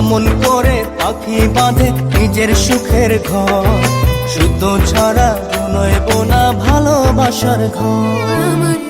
যেমন করে পাখি বাঁধে নিজের সুখের ঘর। শুদ্ধ ছাড়া নয় বোনা ভালোবাসার ঘর।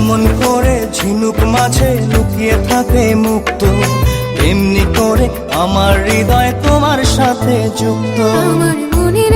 যেমন করে ঝিনুক মাঝে লুকিয়ে থাকে মুক্ত। এমনি করে আমার হৃদয় তোমার সাথে যুক্ত। আমার মনের